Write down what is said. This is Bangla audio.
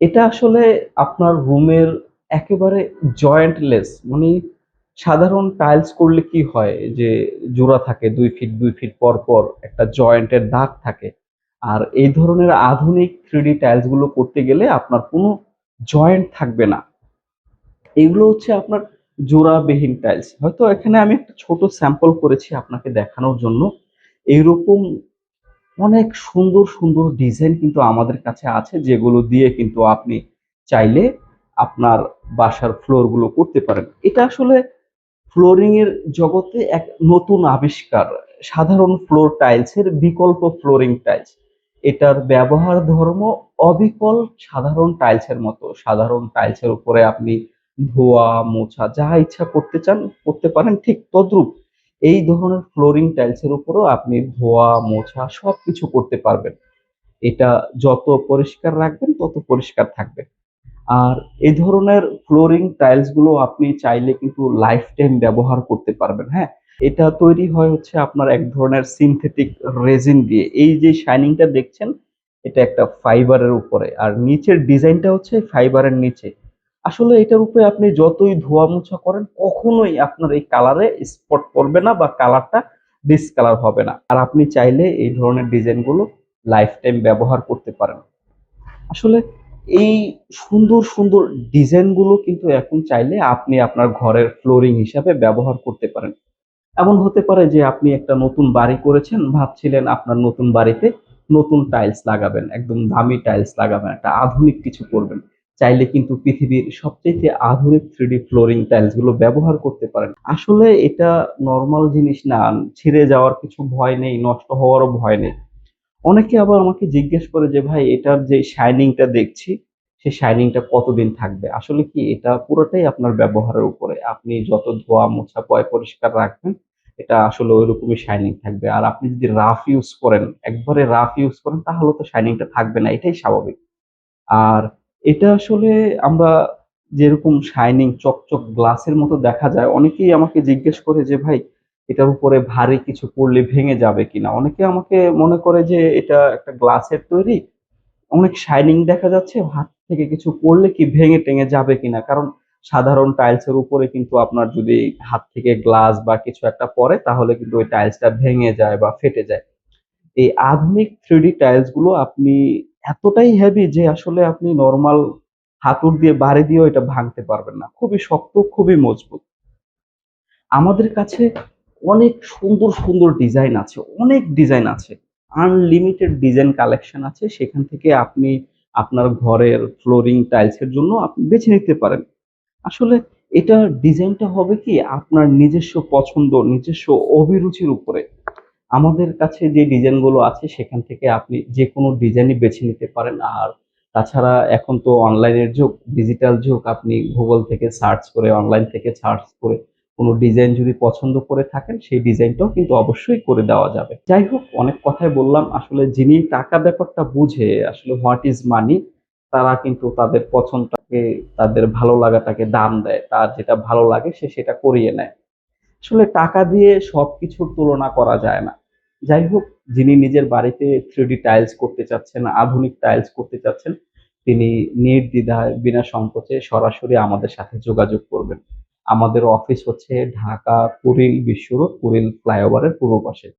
এটা আসলে আপনার রুমের একেবারে জয়েন্টলেস মানে সাধারণ টাইলস করলে কি হয়? যে জোড়া থাকে, দুই ফিট দুই ফিট পর পর একটা জয়েন্টের দাগ থাকে। আর এই ধরনের আধুনিক থ্রিডি টাইলসগুলো করতে গেলে আপনার কোনো জয়েন্ট থাকবে না। এগুলো হচ্ছে আপনার জোড়াবিহীন টাইলস হয়তো এখানে আমি একটা ছোট স্যাম্পল করেছি আপনাকে দেখানোর জন্য। এইরকম অনেক সুন্দর সুন্দর ডিজাইন কিন্তু আমাদের কাছে আছে, যেগুলো দিয়ে কিন্তু আপনি চাইলে আপনার বাসার ফ্লোরগুলো করতে পারেন। এটা আসলে ফ্লোরিং এর জগতে এক নতুন আবিষ্কার। সাধারণ ফ্লোর টাইলস এর বিকল্প ফ্লোরিং টাইলস এটার ব্যবহার ধর্ম অবিকল সাধারণ টাইলস এর মতো। সাধারণ টাইলস এর উপরে আপনি ধোয়া, মোছা যা ইচ্ছা করতে চান, করতে পারেন ঠিক তদ্রূপ। এই ধরনের ফ্লোরিং টাইলস এর উপরও আপনি ধোয়া, মোছা সবকিছু করতে পারবেন। এটা যত পরিষ্কার রাখবেন, তত পরিষ্কার থাকবে। আর এই ধরনের ফ্লোরিং টাইলসগুলো আপনি চাইলে কিন্তু লাইফ টাইম ব্যবহার করতে পারবেন হ্যাঁ? এটা তৈরি হয় হচ্ছে আপনার এক ধরনের সিনথেটিক রেজিন দিয়ে। এই যে শাইনিংটা দেখছেন, এটা একটা ফাইবারের উপরে। আর নিচের ডিজাইনটা হচ্ছে ফাইবারের নিচে। আসলে এটার উপরে আপনি যতই ধোয়া মোছা করেন, কখনোই আপনার এই কালারে স্পট পড়বে না বা কালারটা ডিসকালার হবে না। আর আপনি চাইলে এই ধরনের ডিজাইনগুলো লাইফ টাইম ব্যবহার করতে পারেন। আসলে এই সুন্দর সুন্দর ডিজাইনগুলো কিন্তু এখন চাইলে আপনি আপনার ঘরের ফ্লোরিং হিসাবে ব্যবহার করতে পারেন। এমন হতে পারে যে আপনি একটা নতুন বাড়ি করেছেন, ভাবছিলেন আপনার নতুন বাড়িতে নতুন টাইলস লাগাবেন, একদম দামি টাইলস লাগাবেন, একটা আধুনিক কিছু করবেন। চাইলে কিন্তু পৃথিবীর সবচেয়ে আধুনিক থ্রিডি ফ্লোরিং টাইলসগুলো ব্যবহার করতে পারেন। আসলে এটা নর্মাল জিনিস না, ছিঁড়ে যাওয়ার কিছু ভয় নেই, নষ্ট হওয়ারও ভয় নেই। অনেকে আবার আমাকে জিজ্ঞেস করে যে, ভাই, এটার যে শাইনিংটা দেখছি সেই শাইনিংটা কতদিন থাকবে? আসলে কি, এটা পুরোটাই আপনার ব্যবহারের উপরে। আপনি যত ধোয়া মোছা পয় পরিষ্কার রাখবেন, এটা আসলে ওই রকমই শাইনিং থাকবে। আর আপনি যদি রাফ ইউজ করেন, একবারে রাফ ইউজ করেন, তাহলে তো শাইনিংটা থাকবে না, এটাই স্বাভাবিক। আর এটা আসলে আমরা যেরকম শাইনিং চকচক গ্লাসের মতো দেখা যায়, অনেকেই আমাকে জিজ্ঞেস করে যে, ভাই, এটার উপরে ভারী কিছু পড়লে ভেঙে যাবে কিনা? অনেকে আমাকে মনে করে যে, এটা একটা গ্লাসের তৈরি, অনেক শাইনিং দেখা যাচ্ছে, হাত থেকে কিছু পড়লে কি ভেঙে টেঙে যাবে কিনা? কারণ সাধারণ টাইলসের উপরে কিন্তু আপনার যদি হাত থেকে গ্লাস বা কিছু একটা পড়ে, তাহলে কিন্তু ওই টাইলসটা ভেঙে যায় বা ফেটে যায়। এই আধুনিক থ্রিডি টাইলসগুলো আপনি এতটাই হেভি যে আসলে আপনি নর্মাল হাতুড় দিয়ে বাড়ি দিয়েও এটা ভাঙতে পারবেন না। খুবই শক্ত, খুবই মজবুত। আমাদের কাছে অনেক সুন্দর সুন্দর ডিজাইন আছে, অনেক ডিজাইন আছে। আনলিমিটেড ডিজাইন কালেকশন আছে, সেখান থেকে আপনি আপনার ঘরের ফ্লোরিং টাইলসের জন্য আপনি বেছে নিতে পারেন। আসলে এটা ডিজাইনটা হবে কি আপনার নিজস্ব পছন্দ, নিজস্ব অভিরুচির উপরে। আমাদের কাছে যে ডিজাইনগুলো আছে, সেখান থেকে আপনি যে কোনো ডিজাইনই বেছে নিতে পারেন। আর তাছাড়া এখন তো অনলাইনের যুগ ডিজিটাল যুগ, আপনি গুগল থেকে সার্চ করে অনলাইন থেকে সার্চ করে কোনো ডিজাইন যদি পছন্দ করে থাকেন, সেই ডিজাইনটাও কিন্তু অবশ্যই করে দেওয়া যাবে। যাই হোক, অনেক কথাই বললাম। আসলে যিনি টাকা ব্যাপারটা বুঝে, আসলে হোয়াট ইজ মানি তারা কিন্তু তাদের পছন্দটাকে, তাদের ভালো লাগাটাকে দাম দেয়। তার যেটা ভালো লাগে, সে সেটা করিয়ে নেয়। আসলে টাকা দিয়ে সব সবকিছুর তুলনা করা যায় না। যাই হোক, যিনি নিজের বাড়িতে থ্রিডি টাইলস করতে চাচ্ছেন, আধুনিক টাইলস করতে চাচ্ছেন, তিনি নির্দ্বিধায় বিনা সংকোচে সরাসরি আমাদের সাথে যোগাযোগ করবেন। আমাদের অফিস হচ্ছে ঢাকা কুড়িল বিশ্ব রোড কুড়িল ফ্লাইওভারের পূর্ব পাশে।